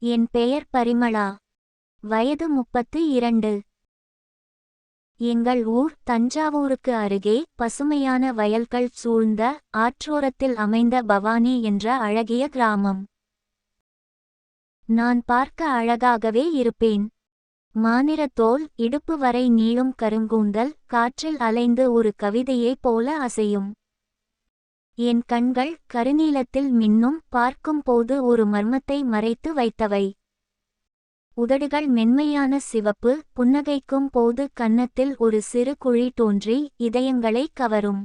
என் பெயர் பரிமளா. வயது முப்பத்து இரண்டு. எங்கள் ஊர் தஞ்சாவூருக்கு அருகே பசுமையான வயல்கள் சூழ்ந்த ஆற்றோரத்தில் அமைந்த பவானி என்ற அழகிய கிராமம். நான் பார்க்க அழகாகவே இருப்பேன். மானிரத்தோல் இடுப்பு வரை நீளும் கருங்கூந்தல் காற்றில் அலைந்து ஒரு கவிதையைப் போல அசையும். என் கண்கள் கருநீலத்தில் மின்னும் பார்க்கும்போது ஒரு மர்மத்தை மறைத்து வைத்தவை. உதடுகள் மென்மையான சிவப்பு புன்னகைக்கும் போது கன்னத்தில் ஒரு சிறு குழி தோன்றி இதயங்களை கவரும்.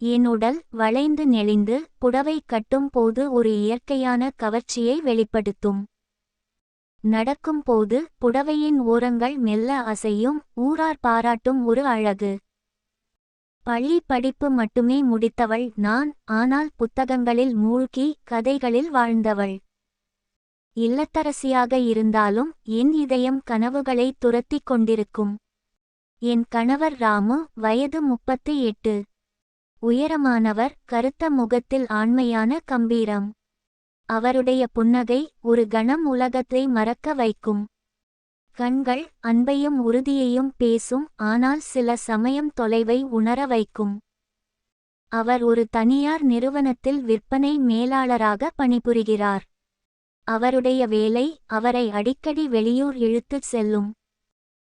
என் உடல் வளைந்து நெளிந்து புடவை கட்டும் போது ஒரு இயற்கையான கவர்ச்சியை வெளிப்படுத்தும். நடக்கும் போது புடவையின் ஓரங்கள் மெல்ல அசையும் ஊரார் பாராட்டும் ஒரு அழகு. பள்ளி படிப்பு மட்டுமே முடித்தவள் நான் ஆனால் புத்தகங்களில் மூழ்கி கதைகளில் வாழ்ந்தவள். இல்லத்தரசியாக இருந்தாலும் என் இதயம் கனவுகளை துரத்திக் கொண்டிருக்கும். என் கணவர் ராமு வயது முப்பத்து எட்டு. உயரமானவர் கருத்த முகத்தில் ஆண்மையான கம்பீரம். அவருடைய புன்னகை ஒரு கணம் உலகத்தை மறக்க வைக்கும். கண்கள் அன்பையும் உறுதியையும் பேசும் ஆனால் சில சமயம் தொலைவை உணர வைக்கும். அவர் ஒரு தனியார் நிறுவனத்தில் விற்பனை மேலாளராக பணிபுரிகிறார். அவருடைய வேலை அவரை அடிக்கடி வெளியூர் இழுத்துச் செல்லும்.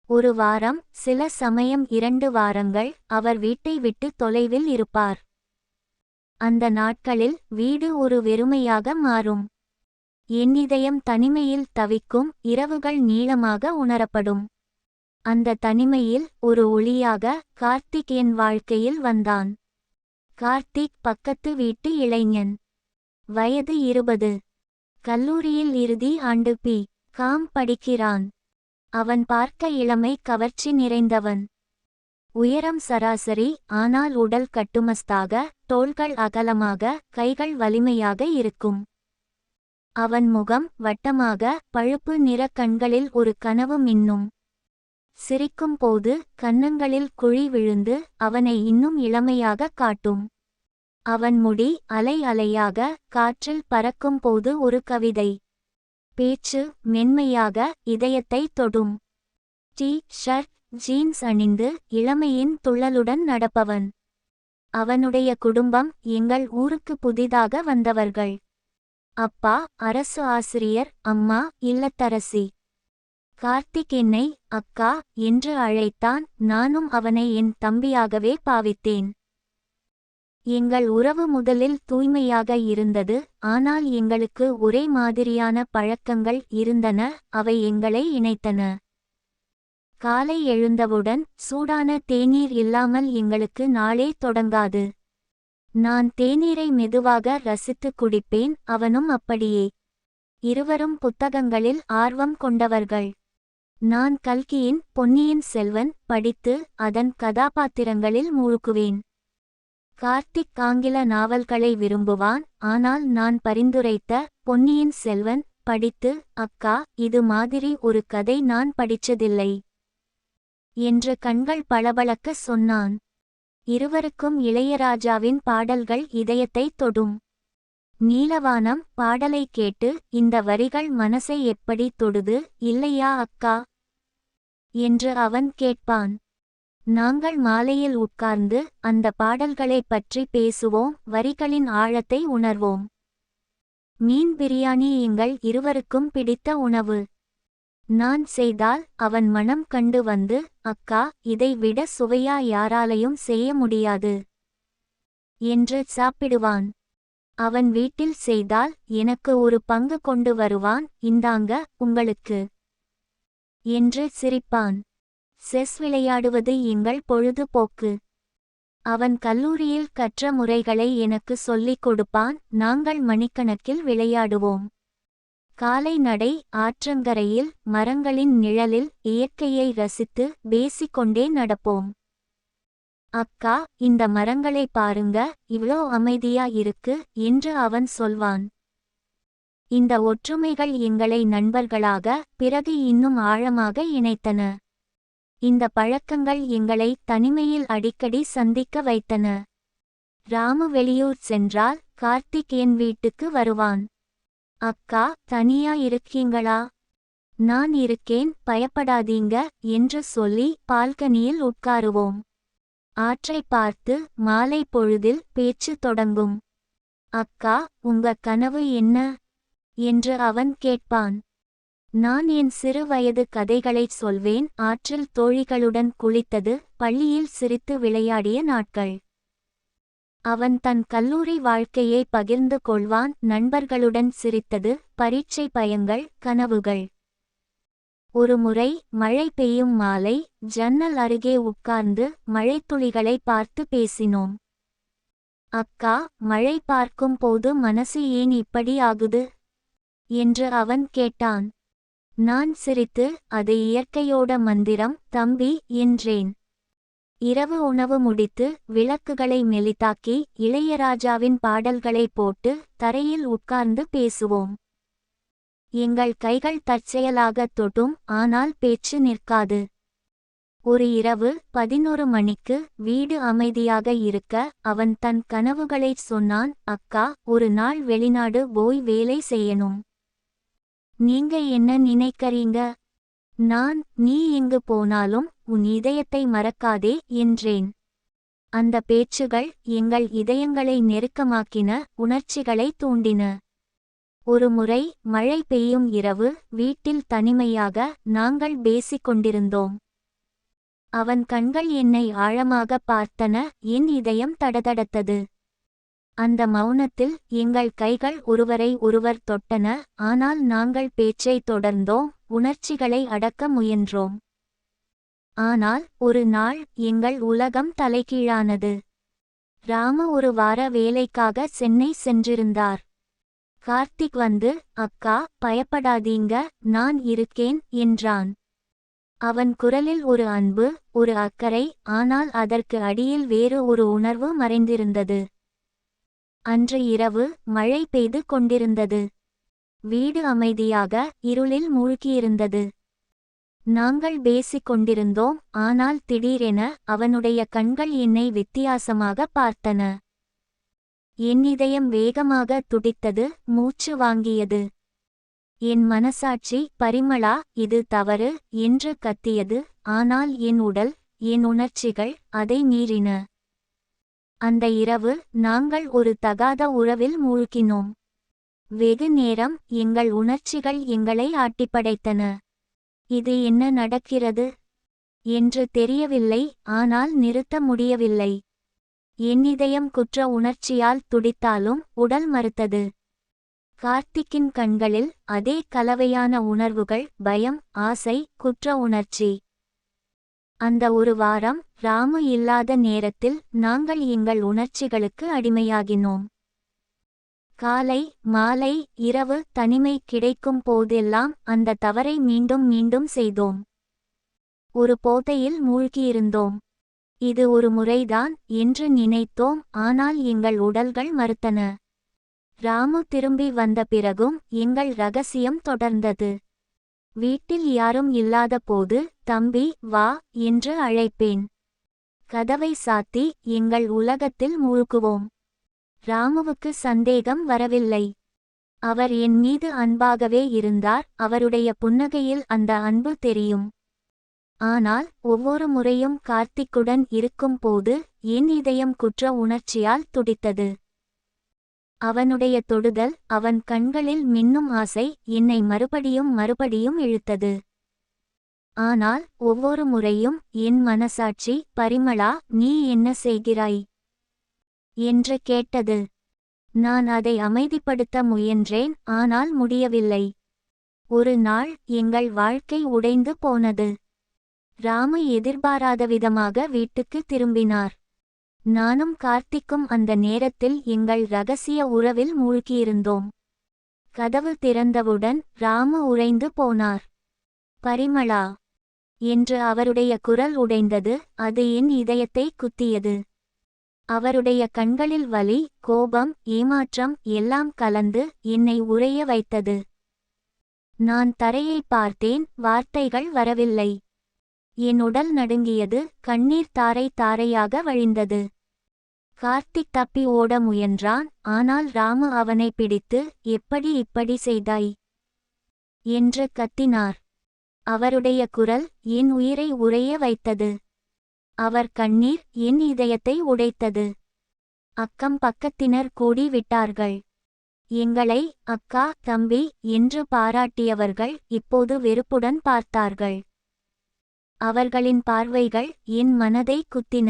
ஒரு வாரம் சில சமயம் இரண்டு வாரங்கள் அவர் வீட்டை விட்டு தொலைவில் இருப்பார். அந்த நாட்களில் வீடு ஒரு வெறுமையாக மாறும். என் இதயம் தனிமையில் தவிக்கும் இரவுகள் நீளமாக உணரப்படும். அந்த தனிமையில் ஒரு ஒளியாக கார்த்திக் என் வாழ்க்கையில் வந்தான். கார்த்திக் பக்கத்து வீட்டு இளைஞன். வயது இருபது. கல்லூரியில் இறுதி ஆண்டு பி. காம் படிக்கிறான். அவன் பார்க்க இளமை கவர்ச்சி நிறைந்தவன். உயரம் சராசரி ஆனால் உடல் கட்டுமஸ்தாக தோள்கள் அகலமாக கைகள் வலிமையாக இருக்கும். அவன் முகம் வட்டமாக பழுப்பு நிற கண்களில் ஒரு கனவு மின்னும். சிரிக்கும் போது கன்னங்களில் குழி விழுந்து அவனை இன்னும் இளமையாக காட்டும். அவன் முடி அலை அலையாக காற்றில் பறக்கும் போது ஒரு கவிதை. பேச்சு மென்மையாக இதயத்தை தொடும். டீ ஷர்ட் ஜீன்ஸ் அணிந்து இளமையின் துள்ளலுடன் நடப்பவன். அவனுடைய குடும்பம் எங்கள் ஊருக்கு புதிதாக வந்தவர்கள். அப்பா அரசு ஆசிரியர் அம்மா இல்லத்தரசி. கார்த்திக் என்னை அக்கா என்று அழைத்தான் நானும் அவனை என் தம்பியாகவே பாவித்தேன். எங்கள் உறவு முதலில் தூய்மையாக இருந்தது ஆனால் எங்களுக்கு ஒரே மாதிரியான பழக்கங்கள் இருந்தன அவை எங்களை இணைத்தன. காலை எழுந்தவுடன் சூடான தேநீர் இல்லாமல் எங்களுக்கு நாளே தொடங்காது. நான் தேநீரை மெதுவாக ரசித்து குடிப்பேன் அவனும் அப்படியே. இருவரும் புத்தகங்களில் ஆர்வம் கொண்டவர்கள். நான் கல்கியின் பொன்னியின் செல்வன் படித்து அதன் கதாபாத்திரங்களில் மூழ்குவேன். கார்த்திக் ஆங்கில நாவல்களை விரும்புவான் ஆனால் நான் பரிந்துரைத்த பொன்னியின் செல்வன் படித்து அக்கா இது மாதிரி ஒரு கதை நான் படிச்சதில்லை. என்று கண்கள் பளபளக்க சொன்னான். இருவருக்கும் இளையராஜாவின் பாடல்கள் இதயத்தை தொடும். நீலவானம் பாடலை கேட்டு இந்த வரிகள் மனசை எப்படி தொடுது இல்லையா அக்கா என்று அவன் கேட்பான். நாங்கள் மாலையில் உட்கார்ந்து அந்த பாடல்களைப் பற்றி பேசுவோம் வரிகளின் ஆழத்தை உணர்வோம். மீன் பிரியாணி எங்கள் இருவருக்கும் பிடித்த உணவு. நான் செய்தால் அவன் மனம் கண்டு வந்து அக்கா இதை விட சுவையா யாராலையும் செய்ய முடியாது என்று சாப்பிடுவான். அவன் வீட்டில் செய்தால் எனக்கு ஒரு பங்கு கொண்டு வருவான் இந்தாங்க உங்களுக்கு என்று சிரிப்பான். செஸ் விளையாடுவது எங்கள் பொழுதுபோக்கு. அவன் கல்லூரியில் கற்ற முறைகளை எனக்கு சொல்லிக் கொடுப்பான் நாங்கள் மணிக்கணக்கில் விளையாடுவோம். காலை நடை ஆற்றங்கரையில் மரங்களின் நிழலில் இயற்கையை ரசித்து பேசிக்கொண்டே நடப்போம். அக்கா இந்த மரங்களை பாருங்க இவ்ளோ அமைதியா இருக்கு என்று அவன் சொல்வான். இந்த ஒற்றுமைகள் எங்களை நண்பர்களாக பிறகு இன்னும் ஆழமாக இணைத்தன. இந்த பழக்கங்கள் எங்களை தனிமையில் அடிக்கடி சந்திக்க வைத்தன. ராமு வெளியூர் சென்றால் கார்த்திக் என் வீட்டுக்கு வருவான். அக்கா தனியா இருக்கீங்களா? நான் இருக்கேன் பயப்படாதீங்க என்று சொல்லி பால்கனியில் உட்காருவோம். ஆற்றை பார்த்து மாலை பொழுதில் பேச்சு தொடங்கும். அக்கா உங்க கனவு என்ன? என்று அவன் கேட்பான். நான் என் சிறு வயது கதைகளைச் சொல்வேன் ஆற்றில் தோழிகளுடன் குளித்தது பள்ளியில் சிரித்து விளையாடிய நாட்கள். அவன் தன் கல்லூரி வாழ்க்கையை பகிர்ந்து கொள்வான். நண்பர்களுடன் சிரித்தது பரீட்சை பயங்கள் கனவுகள். ஒருமுறை மழை பெய்யும் மாலை ஜன்னல் அருகே உட்கார்ந்து மழைத்துளிகளை பார்த்து பேசினோம். அக்கா மழை பார்க்கும் போது மனசு ஏன் இப்படி ஆகுது என்று அவன் கேட்டான். நான் சிரித்து அது இயற்கையோட மந்திரம் தம்பி என்றேன். இரவு உணவு முடித்து விளக்குகளை மெலிதாக்கி இளையராஜாவின் பாடல்களை போட்டு தரையில் உட்கார்ந்து பேசுவோம். எங்கள் கைகள் தற்செயலாகத் தொட்டும் ஆனால் பேச்சு நிற்காது. ஒரு இரவு பதினொரு மணிக்கு வீடு அமைதியாக இருக்க அவன் தன் கனவுகளைச் சொன்னான் அக்கா ஒரு நாள் வெளிநாடு போய் வேலை செய்யணும். நீங்க என்ன நினைக்கறீங்க? நான் நீ எங்கு போனாலும் உன் இதயத்தை மறக்காதே என்றேன். அந்த பேச்சுகள் எங்கள் இதயங்களை நெருக்கமாக்கின உணர்ச்சிகளை தூண்டின. ஒருமுறை மழை பெய்யும் இரவு வீட்டில் தனிமையாக நாங்கள் பேசிக் கொண்டிருந்தோம். அவன் கண்கள் என்னை ஆழமாக பார்த்தன என் இதயம் தடதடத்தது. அந்த மௌனத்தில் எங்கள் கைகள் ஒருவரை ஒருவர் தொட்டன ஆனால் நாங்கள் பேச்சை தொடர்ந்தோம். உணர்ச்சிகளை அடக்க முயன்றோம். ஆனால் ஒரு நாள் எங்கள் உலகம் தலைகீழானது. ராம ஒரு வார வேலைக்காக சென்னை சென்றிருந்தார். கார்த்திக் வந்து அக்கா பயப்படாதீங்க நான் இருக்கேன் என்றான். அவன் குரலில் ஒரு அன்பு ஒரு அக்கறை ஆனால் அதற்கு அடியில் வேறு ஒரு உணர்வு மறைந்திருந்தது. அன்று இரவு மழை பெய்து கொண்டிருந்தது. வீடு அமைதியாக இருளில் மூழ்கியிருந்தது. நாங்கள் பேசிக் கொண்டிருந்தோம் ஆனால் திடீரென அவனுடைய கண்கள் என்னை வித்தியாசமாக பார்த்தன. என் இதயம் வேகமாக துடித்தது மூச்சு வாங்கியது. என் மனசாட்சி பரிமளா இது தவறு என்று கத்தியது ஆனால் என் உடல் என் உணர்ச்சிகள் அதை மீறின. அந்த இரவு நாங்கள் ஒரு தகாத உறவில் மூழ்கினோம். வெகு நேரம் எங்கள் உணர்ச்சிகள் எங்களை ஆட்டிப்படைத்தன. இது என்ன நடக்கிறது? என்று தெரியவில்லை ஆனால் நிறுத்த முடியவில்லை. என் இதயம் குற்ற உணர்ச்சியால் துடித்தாலும் உடல் மறுத்தது. கார்த்திக்கின் கண்களில் அதே கலவையான உணர்வுகள் பயம் ஆசை குற்ற உணர்ச்சி. அந்த ஒரு வாரம் ராமு இல்லாத நேரத்தில் நாங்கள் எங்கள் உணர்ச்சிகளுக்கு அடிமையாகினோம். காலை மாலை இரவு தனிமை கிடைக்கும் போதெல்லாம் அந்த தவறை மீண்டும் மீண்டும் செய்தோம். ஒரு போதையில் மூழ்கியிருந்தோம். இது ஒரு முறைதான் என்று நினைத்தோம் ஆனால் எங்கள் உடல்கள் மறுத்தன. ராமு திரும்பி வந்த பிறகும் எங்கள் ரகசியம் தொடர்ந்தது. வீட்டில் யாரும் இல்லாத போது தம்பி வா என்று அழைப்பேன். கதவை சாத்தி எங்கள் உலகத்தில் மூழ்குவோம். ராமுவுக்கு சந்தேகம் வரவில்லை. அவர் என் மீது அன்பாகவே இருந்தார் அவருடைய புன்னகையில் அந்த அன்பு தெரியும். ஆனால் ஒவ்வொரு முறையும் கார்த்திக்குடன் இருக்கும்போது என் இதயம் குற்ற உணர்ச்சியால் துடித்தது. அவனுடைய தொடுதல் அவன் கண்களில் மின்னும் ஆசை என்னை மறுபடியும் மறுபடியும் இழுத்தது. ஆனால் ஒவ்வொரு முறையும் என் மனசாட்சி பரிமளா நீ என்ன செய்கிறாய்? என்று கேட்டது. நான் அதை அமைதிப்படுத்த முயன்றேன் ஆனால் முடியவில்லை. ஒரு நாள் எங்கள் வாழ்க்கை உடைந்து போனது. ராமு எதிர்பாராத விதமாக வீட்டுக்கு திரும்பினார். நானும் கார்த்திக்கும் அந்த நேரத்தில் எங்கள் ரகசிய உறவில் மூழ்கியிருந்தோம். கதவு திறந்தவுடன் ராமு உறைந்து போனார். பரிமளா! என்று அவருடைய குரல் உடைந்தது அது என் இதயத்தை குத்தியது. அவருடைய கண்களில் வலி கோபம் ஏமாற்றம் எல்லாம் கலந்து என்னை உறைய வைத்தது. நான் தரையை பார்த்தேன் வார்த்தைகள் வரவில்லை. என் உடல் நடுங்கியது கண்ணீர் தாரை தாரையாக வழிந்தது. கார்த்திக் தப்பி ஓட முயன்றான் ஆனால் ராமு அவனை பிடித்து எப்படி இப்படி செய்தாய் என்று கத்தினார். அவருடைய குரல் என் உயிரை உறைய வைத்தது. அவர் கண்ணீர் என் இதயத்தை உடைத்தது. அக்கம் பக்கத்தினர் கூடி விட்டார்கள் எங்களை அக்கா தம்பி என்று பாராட்டியவர்கள் இப்போது வெறுப்புடன் பார்த்தார்கள். அவர்களின் பார்வைகள் என் மனதை குத்தின.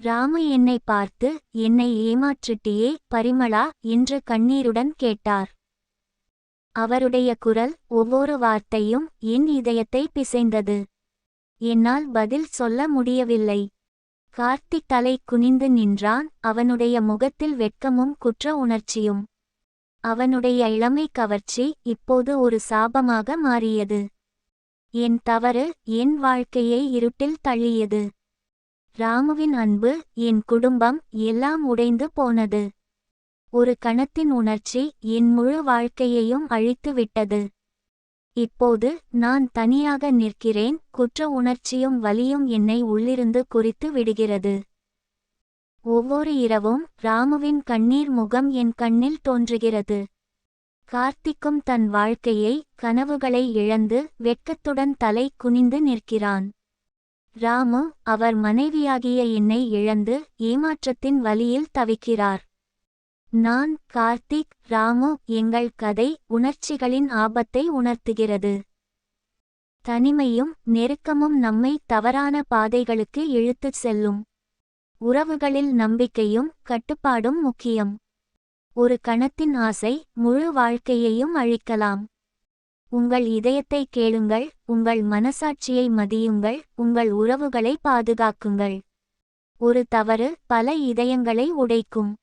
ராமு என்னை பார்த்து என்னை ஏமாற்றிட்டியே பரிமளா என்று கண்ணீருடன் கேட்டார். அவருடைய குரல் ஒவ்வொரு வார்த்தையும் என் இதயத்தை பிசைந்தது. என்னால் பதில் சொல்ல முடியவில்லை. கார்த்திக் தலை குனிந்து நின்றான் அவனுடைய முகத்தில் வெட்கமும் குற்ற உணர்ச்சியும். அவனுடைய இளமை கவர்ச்சி இப்போது ஒரு சாபமாக மாறியது. என் தவறு என் வாழ்க்கையை இருட்டில் தள்ளியது. ராமுவின் அன்பு என் குடும்பம் எல்லாம் உடைந்து போனது. ஒரு கணத்தின் உணர்ச்சி என் முழு வாழ்க்கையையும் அழித்து விட்டது இப்போது நான் தனியாக நிற்கிறேன் குற்ற உணர்ச்சியும் வலியும் என்னை உள்ளிருந்து குறித்து விடுகிறது. ஒவ்வொரு இரவும் ராமுவின் கண்ணீர் முகம் என் கண்ணில் தோன்றுகிறது. கார்த்திக்கும் தன் வாழ்க்கையை கனவுகளை இழந்து வெட்கத்துடன் தலை குனிந்து நிற்கிறான். ராமு அவர் மனைவியாகிய என்னை இழந்து ஏமாற்றத்தின் வலியில் தவிக்கிறார். நான் கார்த்திக் ராமு எங்கள் கதை உணர்ச்சிகளின் ஆபத்தை உணர்த்துகிறது. தனிமையும் நெருக்கமும் நம்மை தவறான பாதைகளுக்கு இழுத்துச் செல்லும். உறவுகளில் நம்பிக்கையும் கட்டுப்பாடும் முக்கியம். ஒரு கணத்தின் ஆசை முழு வாழ்க்கையையும் அழிக்கலாம். உங்கள் இதயத்தை கேளுங்கள் உங்கள் மனசாட்சியை மதியுங்கள் உங்கள் உறவுகளை பாதுகாக்குங்கள். ஒரு தவறு பல இதயங்களை உடைக்கும்.